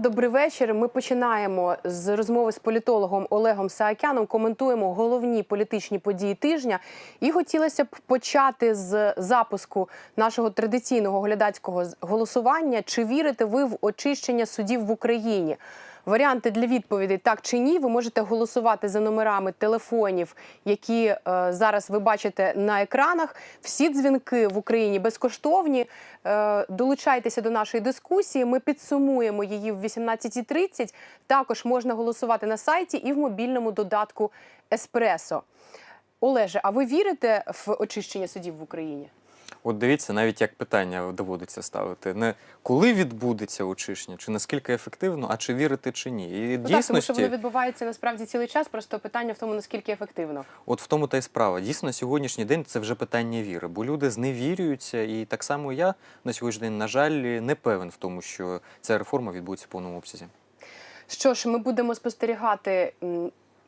Добрий вечір. Ми починаємо з розмови з політологом Олегом Саакяном. Коментуємо головні політичні події тижня. І хотілося б почати з запуску нашого традиційного глядацького голосування. Чи вірите ви в очищення судів в Україні? Варіанти для відповідей так чи ні. Ви можете голосувати за номерами телефонів, які е, зараз ви бачите на екранах. Всі дзвінки в Україні безкоштовні. Е, долучайтеся до нашої дискусії. Ми підсумуємо її в 18.30. Також можна голосувати на сайті і в мобільному додатку Еспресо. Олеже, а ви вірите в очищення судів в Україні? От дивіться, навіть як питання доводиться ставити. Не коли відбудеться очищення, чи наскільки ефективно, а чи вірити чи ні. І Ну, так, тому що воно відбувається насправді цілий час. Просто питання в тому, наскільки ефективно. от в тому та й справа. Дійсно, сьогоднішній день це вже питання віри, бо люди зневірюються, і так само я на сьогоднішній день, на жаль, не певен в тому, що ця реформа відбудеться в повному обсязі. Що ж, ми будемо спостерігати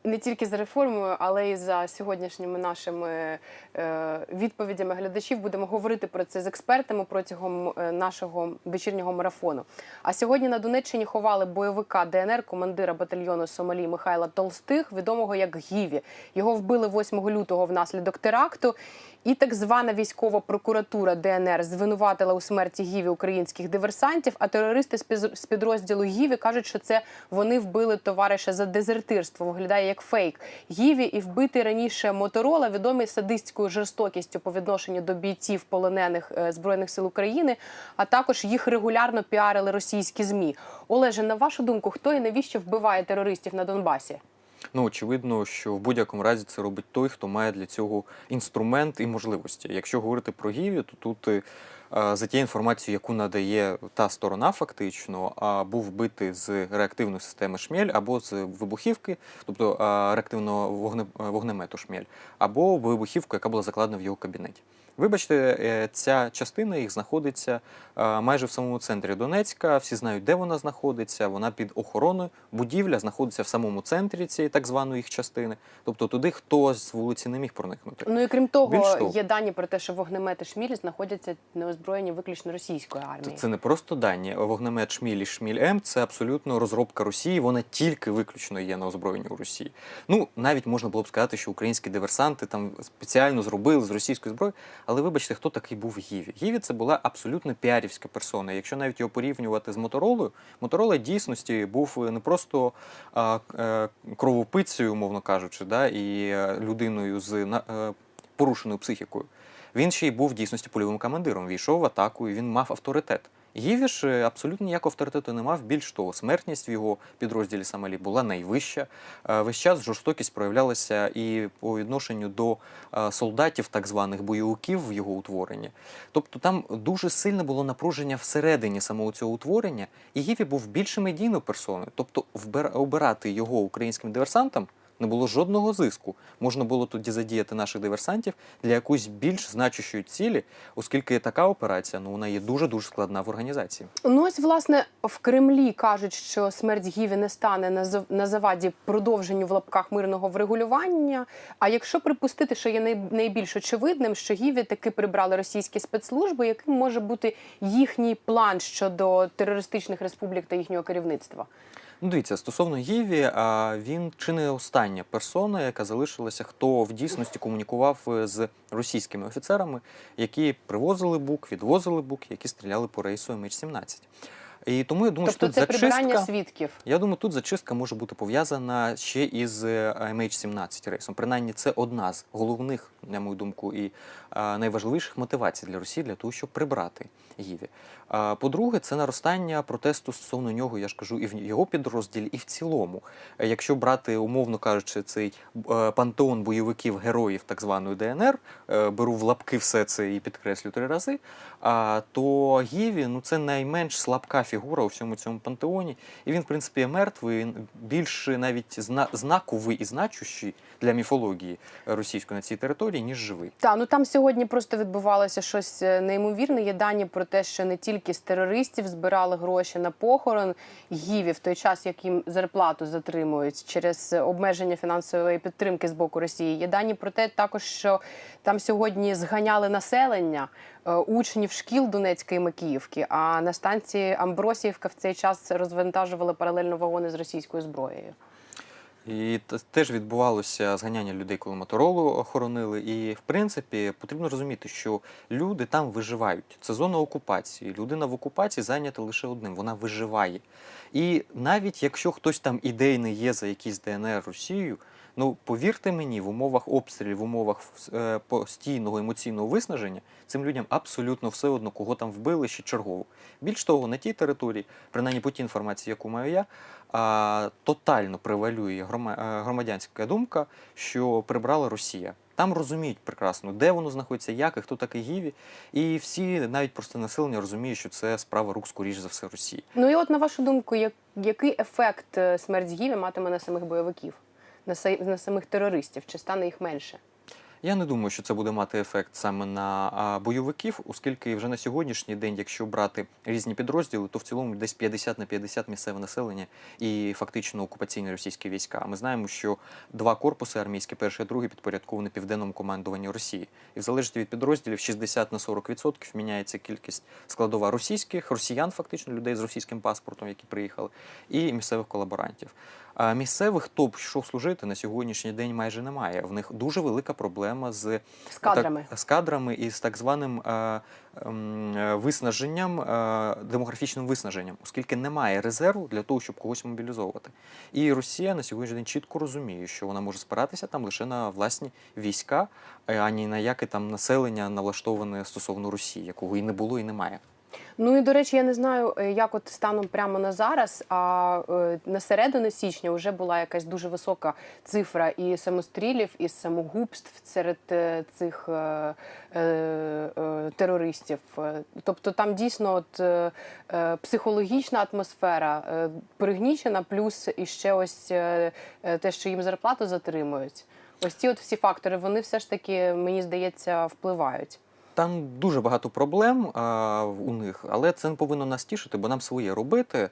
не тільки за реформою, але й за сьогоднішніми нашими е, відповідями глядачів. Будемо говорити про це з експертами протягом е, нашого вечірнього марафону. А сьогодні на Донеччині ховали бойовика ДНР, командира батальйону Сомалі Михайла Толстих, відомого як Гіві. Його вбили 8 лютого внаслідок теракту. І так звана військова прокуратура ДНР звинуватила у смерті Гіві українських диверсантів. А терористи з підрозділу Гіві кажуть, що це вони вбили товариша за дезертирство. Виглядає як фейк. Гіві і вбитий раніше Моторола відомий садистською жорстокістю по відношенню до бійців полонених е, збройних сил України. А також їх регулярно піарили російські змі. Олеже, на вашу думку, хто і навіщо вбиває терористів на Донбасі? Ну, очевидно, що в будь-якому разі це робить той, хто має для цього інструмент і можливості. Якщо говорити про Гіві, то тут е, за тією інформацією, яку надає та сторона, фактично, а, був вбитий з реактивної системи шмель або з вибухівки, тобто а, реактивного вогне, вогнемету шмель, або вибухівку, яка була закладена в його кабінеті. Вибачте, е, ця частина їх знаходиться е, майже в самому центрі Донецька. Всі знають, де вона знаходиться. Вона під охороною. Будівля знаходиться в самому центрі цієї так званої їх частини. Тобто туди хтось з вулиці не міг проникнути. Ну і крім того, Більш того. є дані про те, що вогнемети Шміль знаходяться неозброєні виключно російською армією. Це не просто дані. Вогнемет Шміль і Шміль М це абсолютно розробка Росії. Вона тільки виключно є на озброєнні у Росії. Ну навіть можна було б сказати, що українські диверсанти там спеціально зробили з російської зброї. Але вибачте, хто такий був Гіві? Гіві це була абсолютно піарівська персона. Якщо навіть його порівнювати з Моторолою, Моторола дійсності був не просто а, а, кровопицею, умовно кажучи, да, і е, людиною з е, порушеною психікою. Він ще й був в дійсності польовим командиром. Війшов в атаку, і він мав авторитет. Гіві ж е, абсолютно ніякого авторитету не мав. Більш того, смертність в його підрозділі Самалі була найвища. Е, Весь час жорстокість проявлялася і по відношенню до е, солдатів, так званих бойовиків в його утворенні. Тобто там дуже сильне було напруження всередині самого цього утворення, і Гіві був більш медійною персоною. Тобто, обирати його українським диверсантам не було жодного зиску. Можна було тоді задіяти наших диверсантів для якоїсь більш значущої цілі, оскільки така операція ну вона є дуже дуже складна в організації. Ну ось власне в Кремлі кажуть, що смерть Гіві не стане на зав- на заваді продовженню в лапках мирного врегулювання. А якщо припустити, що є най- найбільш очевидним, що Гіві таки прибрали російські спецслужби, яким може бути їхній план щодо терористичних республік та їхнього керівництва? Ну, дивіться, стосовно Гіві, він чи не остання персона, яка залишилася, хто в дійсності комунікував е, з російськими офіцерами, які привозили бук, відвозили бук, які стріляли по рейсу MH17. І тому я думаю, тобто що це тут зачистка. свідків. Я думаю, тут зачистка може бути пов'язана ще із е, MH17 рейсом. Принаймні, це одна з головних, на мою думку, і е, найважливіших мотивацій для Росії для того, щоб прибрати Гіві. По-друге, це наростання протесту стосовно нього, я ж кажу, і в його підрозділі, і в цілому. Е, Якщо брати, умовно кажучи, цей е, пантеон бойовиків героїв так званої ДНР, е, беру в лапки все це і підкреслю три рази. То Гіві ну це найменш слабка фігура у всьому цьому пантеоні, і він, в принципі, є мертвий, він більш навіть знаковий і значущий для міфології російської на цій території, ніж живий. Та ну там сьогодні просто відбувалося щось неймовірне. Є дані про те, що не тільки з терористів збирали гроші на похорон гіві в той час, як їм зарплату затримують через обмеження фінансової підтримки з боку Росії. Є дані про те, також що там сьогодні зганяли населення е, учнів шкіл Донецької Макіївки. А на станції Амбросіївка в цей час розвантажували паралельно вагони з російською зброєю. І теж відбувалося зганяння людей, коли моторолу охоронили. І в принципі потрібно розуміти, що люди там виживають. Це зона окупації. Людина в окупації зайнята лише одним вона виживає. І навіть якщо хтось там ідейний є за якийсь ДНР Росією, ну повірте мені, в умовах обстрілів, в умовах е, постійного емоційного виснаження, цим людям абсолютно все одно, кого там вбили ще чергово. Більш того, на тій території, принаймні по тій інформації, яку маю я, а, тотально превалює е, громадянська думка, що прибрала Росія. Там розуміють прекрасно, де воно знаходиться, як і хто такий Гіві. І всі, навіть просто населення, розуміє, що це справа рук, скоріш за все, Росії. Ну і от на вашу думку, як, який ефект е, смерть Гіві матиме на самих бойовиків, на, на самих терористів? Чи стане їх менше? Я не думаю, що це буде мати ефект саме на бойовиків, оскільки вже на сьогоднішній день, якщо брати різні підрозділи, то в цілому десь 50 на 50 місцеве населення і фактично окупаційні російські війська. Ми знаємо, що два корпуси армійські, перший і другий, підпорядковані південному командуванню Росії. І в залежності від підрозділів 60 на 40% міняється кількість складова російських, росіян, фактично людей з російським паспортом, які приїхали, і місцевих колаборантів. Місцевих, б йшов служити на сьогоднішній день, майже немає. В них дуже велика проблема з З кадрами. так, з кадрами і з так званим е, ем, е, виснаженням, е, демографічним виснаженням, оскільки немає резерву для того, щоб когось мобілізовувати. І Росія на сьогоднішній день чітко розуміє, що вона може спиратися там лише на власні війська, е, а ні на яке там населення налаштоване стосовно Росії, якого і не було, і немає. Ну і до речі, я не знаю, е, як от станом прямо на зараз. А е, на середину січня вже була якась дуже висока цифра і самострілів, і самогубств серед е, цих е, е, терористів. Тобто там дійсно от е, психологічна атмосфера е, пригнічена, плюс іще ось е, е, те, що їм зарплату затримують. Ось ці от всі фактори, вони все ж таки, мені здається, впливають. Там дуже багато проблем а, у них, але це не повинно нас тішити, бо нам своє робити.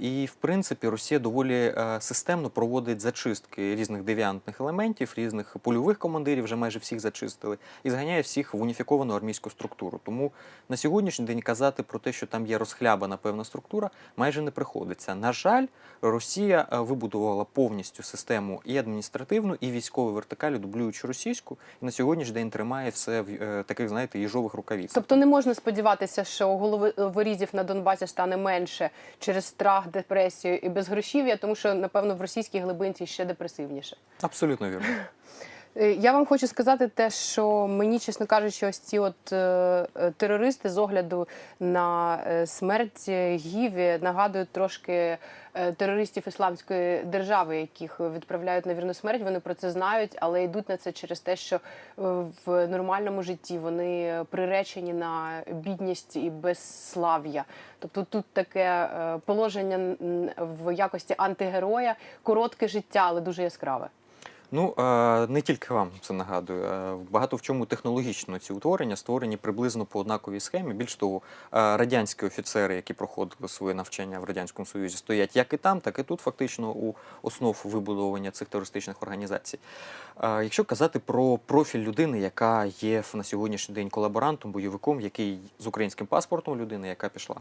І в принципі Росія доволі системно проводить зачистки різних девіантних елементів, різних польових командирів, вже майже всіх зачистили, і зганяє всіх в уніфіковану армійську структуру. Тому на сьогоднішній день казати про те, що там є розхлябана певна структура, майже не приходиться. На жаль, Росія вибудувала повністю систему і адміністративну, і військову вертикалю, дублюючи російську, і на сьогоднішній день тримає все в е, таких, знаєте, їжових рукавицях. Тобто не можна сподіватися, що головорізів на Донбасі стане менше через страх, депресію і безгрошів'я, тому що напевно в російській глибинці ще депресивніше. Абсолютно вірно. Е, Я вам хочу сказати те, що мені, чесно кажучи, ось ці от е, е, терористи з огляду на е, смерть Гіві нагадують трошки терористів ісламської держави, яких відправляють на вірну смерть. Вони про це знають, але йдуть на це через те, що в нормальному житті вони приречені на бідність і безслав'я. Тобто тут таке положення в якості антигероя, коротке життя, але дуже яскраве. Ну не тільки вам це нагадую. Багато в чому технологічно ці утворення створені приблизно по однаковій схемі. Більш того, радянські офіцери, які проходили своє навчання в радянському союзі, стоять як і там, так і тут, фактично, у основ вибудовування цих терористичних організацій. Якщо казати про профіль людини, яка є на сьогоднішній день колаборантом, бойовиком, який з українським паспортом людини, яка пішла.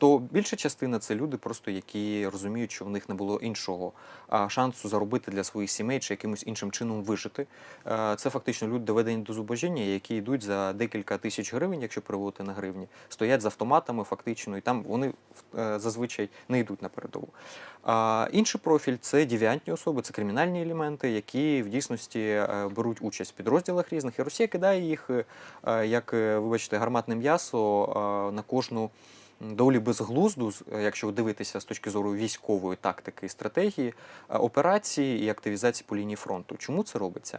То більша частина це люди, просто які розуміють, що в них не було іншого шансу заробити для своїх сімей чи якимось іншим чином вижити. Е, Це фактично люди доведені до зубожіння, які йдуть за декілька тисяч гривень, якщо переводити на гривні, стоять з автоматами фактично, і там вони е, зазвичай не йдуть на передову. Інший профіль це девіантні особи, це кримінальні елементи, які в дійсності е, беруть участь в підрозділах різних. І Росія кидає їх як, вибачте, гарматне м'ясо на кожну доволі безглузду, е, якщо дивитися з точки зору військової тактики і стратегії, е, операції і активізації по лінії фронту. Чому це робиться?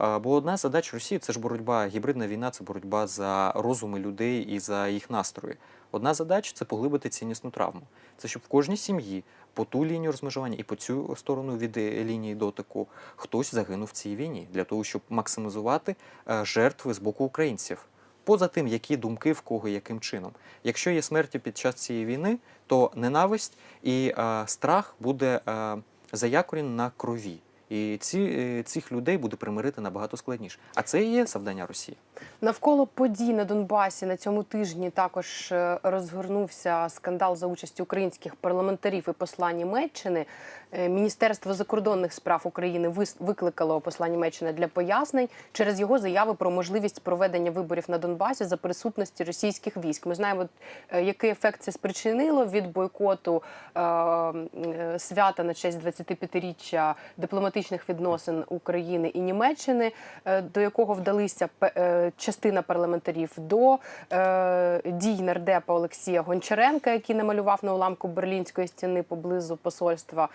Е, Бо одна з задач Росії це ж боротьба, гібридна війна це боротьба за розуми людей і за їх настрої. Одна задача це поглибити ціннісну травму. Це щоб в кожній сім'ї по ту лінію розмежування і по цю сторону від лінії дотику хтось загинув в цій війні для того, щоб максимізувати жертви з боку українців. Поза тим, які думки в кого яким чином. Якщо є смерті під час цієї війни, то ненависть і е, страх буде е, заякорен на крові. І ці, е, цих людей буде примирити набагато складніше. А це і є завдання Росії. Навколо подій на Донбасі на цьому тижні також е, розгорнувся скандал за участі українських парламентарів і посла Німеччини. Е, Міністерство закордонних справ України викликало посла Німеччини для пояснень через його заяви про можливість проведення виборів на Донбасі за присутності російських військ. Ми знаємо, е, який ефект це спричинило від бойкоту е, свята на честь 25-річчя дипломатичних відносин України і Німеччини, до якого вдалися частина парламентарів до дій нардепа Олексія Гончаренка, який намалював на уламку Берлінської стіни поблизу посольства.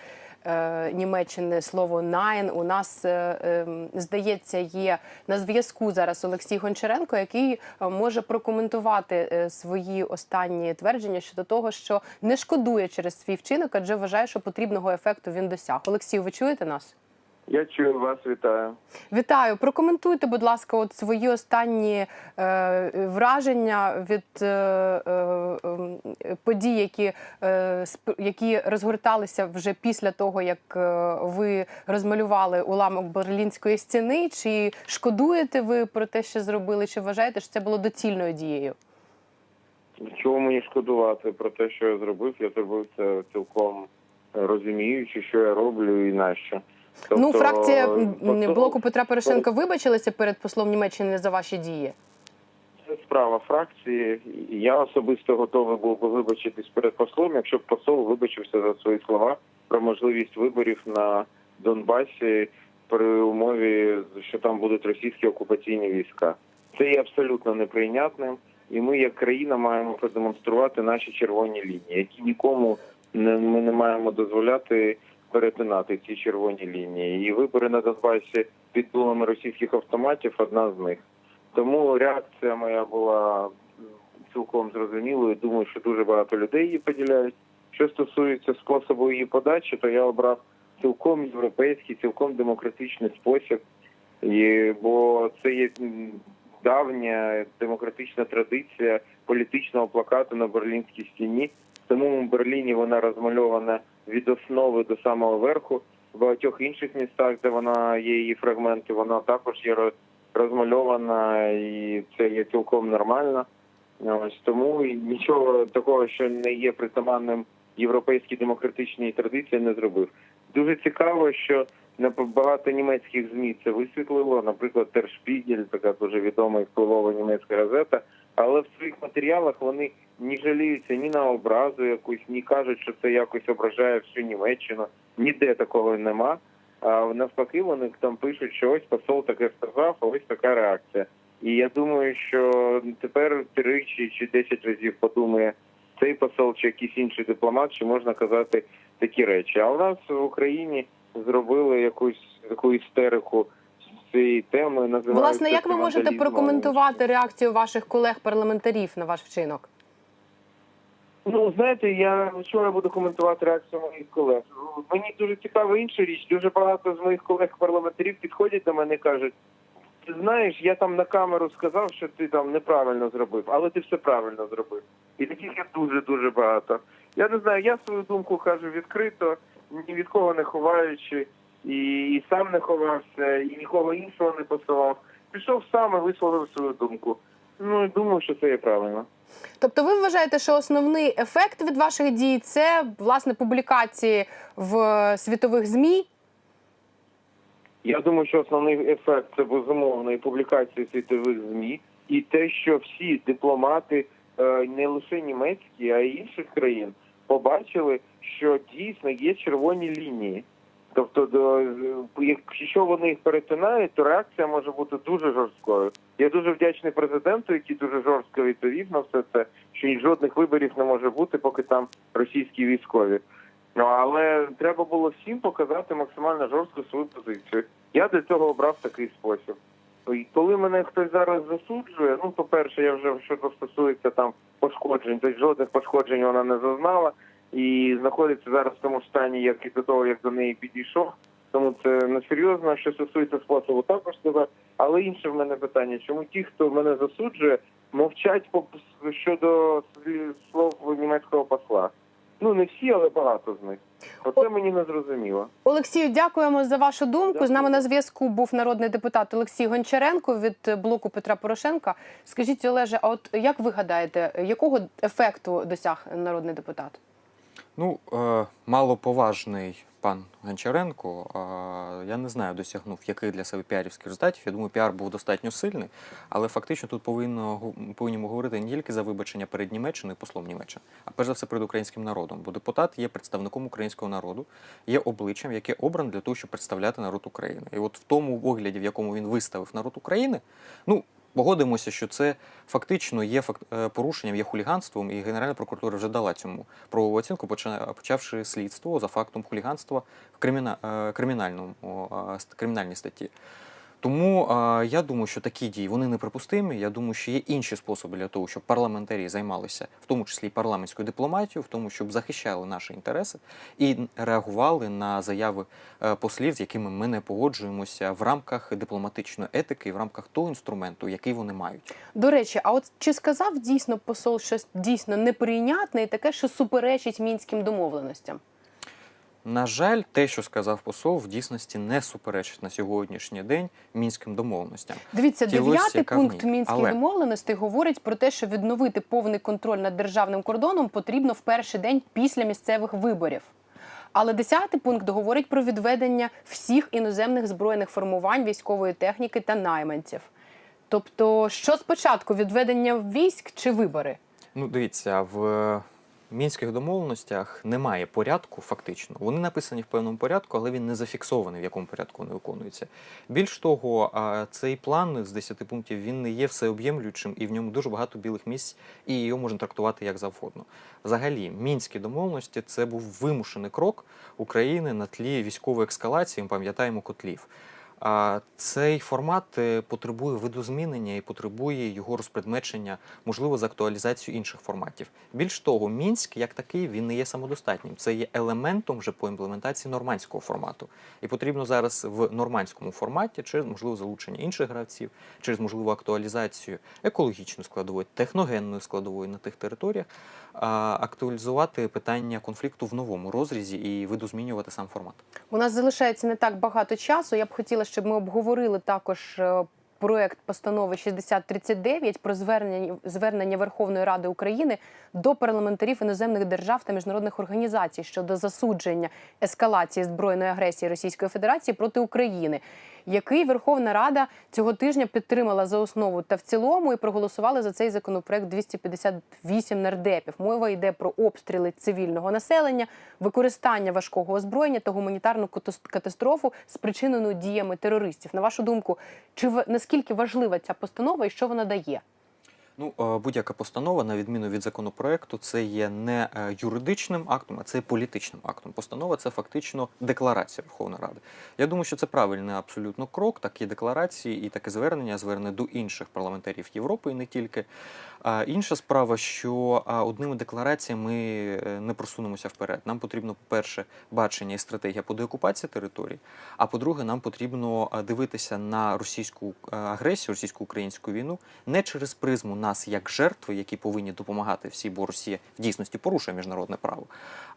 Е, Німеччини слово «найн» у нас е, ем, здається є на зв'язку зараз Олексій Гончаренко, який е, може прокоментувати свої останні твердження щодо того, що не шкодує через свій вчинок, адже вважає, що потрібного ефекту він досяг. Олексію, ви чуєте нас? Я чую вас, вітаю. Вітаю. Прокоментуйте, будь ласка, от свої останні е, враження від е, е, е, подій, які, е, сп- які розгорталися вже після того, як е, ви розмалювали уламок Берлінської стіни. Чи шкодуєте ви про те, що зробили? Чи вважаєте, що це було доцільною дією? Чого мені шкодувати про те, що я зробив? Я зробив це цілком розуміючи, що я роблю і нащо. Ну, фракція м, посол- блоку Петра Порошенка вибачилася перед послом Німеччини за ваші дії. Це справа фракції. Я особисто готовий був би вибачитись перед послом, якщо б посол вибачився за свої слова про можливість виборів на Донбасі при умові, що там будуть російські окупаційні війська. Це є абсолютно неприйнятним, і ми, як країна, маємо продемонструвати наші червоні лінії, які нікому не ми не маємо дозволяти перетинати ці червоні лінії. І вибори на Донбасі під дулами російських автоматів одна з них. Тому реакція моя була цілком зрозумілою. Думаю, що дуже багато людей її поділяють. Що стосується способу її подачі, то я обрав цілком європейський, цілком демократичний спосіб, і, бо це є давня демократична традиція політичного плакату на Берлінській стіні. В самому Берліні вона розмальована від основи до самого верху. В багатьох інших містах, де вона є її фрагменти, вона також є роз- розмальована, і це є цілком нормально. Ось тому нічого такого, що не є притаманним європейській демократичній традиції, не зробив. Дуже цікаво, що багато німецьких змі це висвітлило. Наприклад, Spiegel, така дуже відома і впливова німецька газета. Але в своїх матеріалах вони не жаліються ні на образу якусь, ні кажуть, що це якось ображає всю Німеччину. Ніде такого нема. А навпаки, вони там пишуть, що ось посол таке сказав, а ось така реакція. І я думаю, що тепер тричі чи десять разів подумає цей посол чи якийсь інший дипломат, чи можна казати такі речі. А у нас в Україні зробили якусь таку істерику з цієї теми. Називають Власне, як ви можете прокоментувати реакцію ваших колег-парламентарів на ваш вчинок? Ну, знаєте, я вчора буду коментувати реакцію моїх колег. Мені дуже цікава інша річ. Дуже багато з моїх колег-парламентарів підходять до мене і кажуть: ти знаєш, я там на камеру сказав, що ти там неправильно зробив, але ти все правильно зробив. І таких є дуже дуже багато. Я не знаю, я свою думку кажу відкрито, ні від кого не ховаючи, і, і сам не ховався, і нікого іншого не посилав. Пішов сам і висловив свою думку. Ну і думаю, що це є правильно. Тобто, ви вважаєте, що основний ефект від ваших дій це власне публікації в е, світових змі? Я думаю, що основний ефект це безумовно і публікації світових змі, і те, що всі дипломати, е, не лише німецькі, а й інших країн, побачили, що дійсно є червоні лінії. Тобто, якщо вони їх перетинають, то реакція може бути дуже жорсткою. Я дуже вдячний президенту, який дуже жорстко відповів на все це, що жодних виборів не може бути, поки там російські військові. Ну але треба було всім показати максимально жорстко свою позицію. Я для цього обрав такий спосіб. І коли мене хтось зараз засуджує, ну по-перше, я вже що стосується там пошкоджень, тобто жодних пошкоджень вона не зазнала і знаходиться зараз в тому стані, як і до того, як до неї підійшов. Тому це несерйозно, що стосується способу, також тебе. Але інше в мене питання: чому ті, хто мене засуджує, мовчать по щодо слів- німецького посла? Ну не всі, але багато з них. Оце мені не зрозуміло. Олексію, дякуємо за вашу думку. Дякую. З нами на зв'язку був народний депутат Олексій Гончаренко від блоку Петра Порошенка. Скажіть, Олеже, а от як ви гадаєте, якого ефекту досяг народний депутат? Ну, е, малоповажний пан Гончаренко, е, я не знаю, досягнув яких для себе піарівських результатів. Я думаю, піар був достатньо сильний, але фактично тут повинно повинні говорити не тільки за вибачення перед Німеччиною, послом Німеччини, а перш за все перед українським народом. Бо депутат є представником українського народу, є обличчям, яке обран для того, щоб представляти народ України. І от в тому вигляді, в якому він виставив народ України, ну. Погодимося, що це фактично є е, порушенням, є хуліганством, і Генеральна прокуратура вже дала цьому правову оцінку, почавши слідство за фактом хуліганства в е, кримінальній статті. Тому е, я думаю, що такі дії вони неприпустимі. Я думаю, що є інші способи для того, щоб парламентарі займалися, в тому числі парламентською дипломатією, в тому, щоб захищали наші інтереси і реагували на заяви е, послів, з якими ми не погоджуємося в рамках дипломатичної етики і в рамках того інструменту, який вони мають. До речі, а от чи сказав дійсно посол щось дійсно неприйнятне і таке, що суперечить мінським домовленостям? На жаль, те, що сказав посол, в дійсності не суперечить на сьогоднішній день мінським домовленостям. Дивіться, дев'ятий пункт мінських Але- домовленостей говорить про те, що відновити повний контроль над державним кордоном потрібно в перший день після місцевих виборів. Але десятий пункт говорить про відведення всіх іноземних збройних формувань, військової техніки та найманців. Тобто, що спочатку відведення військ чи вибори? Ну, дивіться, в мінських домовленостях немає порядку, фактично. Вони написані в певному порядку, але він не зафіксований, в якому порядку вони виконуються. Більш того, цей план з 10 пунктів він не є всеоб'ємлючим, і в ньому дуже багато білих місць, і його можна трактувати як завгодно. Взагалі, мінські домовленості це був вимушений крок України на тлі військової ескалації. Ми пам'ятаємо котлів. Цей формат е, потребує видозмінення і потребує його розпредмечення, можливо, з актуалізацією інших форматів. Більш того, мінськ як такий він не є самодостатнім. Це є елементом вже по імплементації нормандського формату. І потрібно зараз в нормандському форматі, через можливо залучення інших гравців, через можливу актуалізацію екологічної складової, техногенної складової на тих територіях, актуалізувати питання конфлікту в новому розрізі і видозмінювати сам формат. У нас залишається не так багато часу. Я б хотіла, щоб ми обговорили також е, проект постанови 6039 про звернення звернення Верховної Ради України до парламентарів іноземних держав та міжнародних організацій щодо засудження ескалації збройної агресії Російської Федерації проти України. Який Верховна Рада цього тижня підтримала за основу та в цілому і проголосували за цей законопроект 258 нардепів. Мова йде про обстріли цивільного населення, використання важкого озброєння та гуманітарну катас- катастрофу, спричинену діями терористів. На вашу думку, чи наскільки важлива ця постанова і що вона дає? Ну, е, будь-яка постанова, на відміну від законопроекту, це є не е, юридичним актом, а це є політичним актом. Постанова це фактично декларація Верховної Ради. Я думаю, що це правильний абсолютно крок. Такі декларації і таке звернення звернення до інших парламентарів Європи і не тільки. Інша справа, що одними деклараціями е, не просунемося вперед. Нам потрібно, по-перше, бачення і стратегія по деокупації територій. А по-друге, нам потрібно дивитися на російську агресію, російсько-українську війну не через призму нас як жертви, які повинні допомагати всі, бо Росія в дійсності порушує міжнародне право,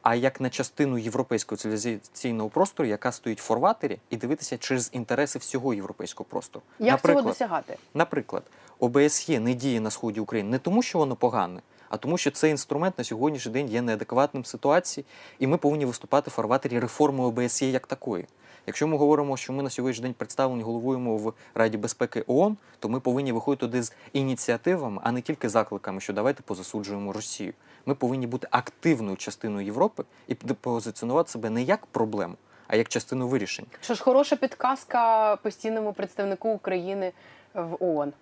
а як на частину європейського цивілізаційного простору, яка стоїть в форватері, і дивитися через інтереси всього європейського простору. Як цього досягати? Наприклад, ОБСЄ не діє на сході України не тому, що воно погане, а тому, що цей інструмент на сьогоднішній день є неадекватним ситуації, і ми повинні виступати в фарватері реформи ОБСЄ як такої. Якщо ми говоримо, що ми на сьогоднішній день представлені головуємо в Раді безпеки ООН, то ми повинні виходити туди з ініціативами, а не тільки закликами, що давайте позасуджуємо Росію. Ми повинні бути активною частиною Європи і позиціонувати себе не як проблему, а як частину вирішень. Що ж, хороша підказка постійному представнику України в ООН.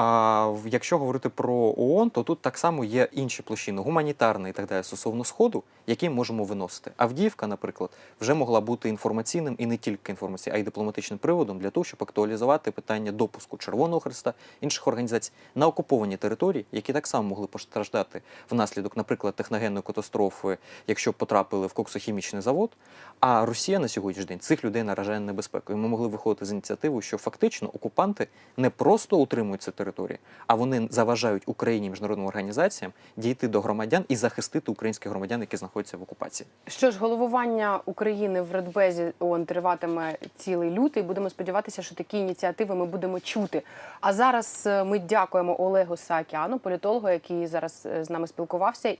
А якщо говорити про ООН, то тут так само є інші площини, гуманітарна і так далі стосовно сходу, які можемо виносити. Авдіївка, наприклад, вже могла бути інформаційним і не тільки інформаційним, а й дипломатичним приводом для того, щоб актуалізувати питання допуску Червоного Христа інших організацій на окуповані території, які так само могли постраждати внаслідок, наприклад, техногенної катастрофи, якщо потрапили в коксохімічний завод. А Росія на сьогоднішній день цих людей наражає на небезпеку. І ми могли виходити з ініціативою, що фактично окупанти не просто утримують ці території, території, а вони заважають Україні міжнародним організаціям дійти до громадян і захистити українських громадян, які знаходяться в окупації. Що ж, головування України в Радбезі ООН триватиме цілий лютий. Будемо сподіватися, що такі ініціативи ми будемо чути. А зараз е, ми дякуємо Олегу Саакяну, політологу, який зараз е, з нами спілкувався.